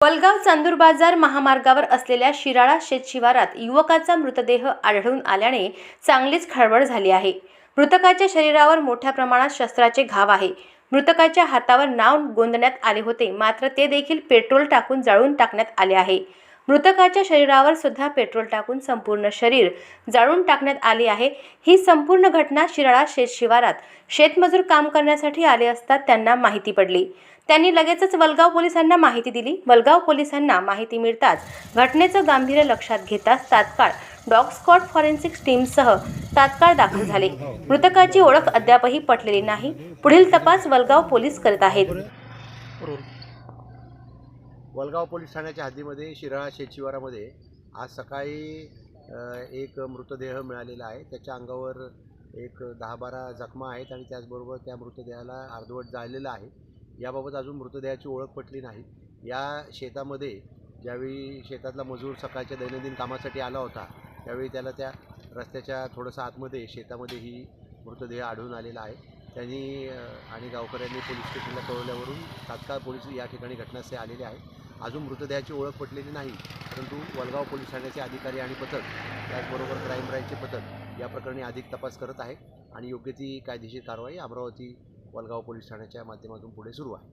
वलगाव चांदूर बाजार महामार्गावर असलेल्या शिराळा शेतशिवारात युवकाचा मृतदेह आढळून आल्याने चांगलीच खळबळ झाली आहे. मृतकाच्या शरीरावर मोठ्या प्रमाणात शस्त्राचे घाव आहे. मृतकाच्या हातावर नाव गोंदण्यात आले होते मात्र ते देखील पेट्रोल टाकून जाळून टाकण्यात आले आहे. मृतकाच्या शरीरावर सुद्धा पेट्रोल टाकून संपूर्ण शरीर जाळून टाकण्यात आले आहे. ही संपूर्ण घटना शिराळा शेतशिवारात शेतमजूर काम करण्यासाठी आले असता त्यांना माहिती पडली. त्यांनी लगेचच वलगाव पोलिसांना माहिती दिली. वलगाव पोलिसांना माहिती मिळताच घटनेचं गांभीर्य लक्षात घेताच तात्काळ डॉग स्कॉट फॉरेन्सिक टीमसह तात्काळ दाखल झाले. मृतकाची ओळख अद्यापही पटलेली नाही. पुढील तपास वलगाव पोलीस करत आहेत. वलगाव पोलीस ठाण्याच्या हद्दीमध्ये शिराळा शेतशिवारामध्ये आज सकाळी एक मृतदेह मिळालेला आहे. त्याच्या अंगावर एक दहा बारा जखमा आहेत आणि त्याचबरोबर त्या मृतदेहाला अर्धवट जाळलेलं आहे. याबाबत अजून मृतदेहाची ओळख पटली नाही. या शेतामध्ये ज्यावेळी शेतातला मजूर सकाळच्या दैनंदिन कामासाठी आला होता त्यावेळी त्याला त्या रस्त्याच्या थोडंसं आतमध्ये शेतामध्ये ही मृतदेह आढळून आलेला आहे. त्यांनी आणि गावकऱ्यांनी पोलीस स्टेशनला कळवल्यावरून तात्काळ पोलीस या ठिकाणी घटनास्थळी आलेले आहेत. अजून मृतदेहाची ओळख पटलेली नाही परंतु वलगाव पोलीस ठाण्याचे अधिकारी आणि पथक त्याचबरोबर क्राईम ब्रँचचे पथक या प्रकरणी अधिक तपास करत आहे आणि योग्य ती कायदेशीर कारवाई अमरावती वलगाव पोलीस ठाण्याच्या माध्यमातून पुढे सुरू आहे.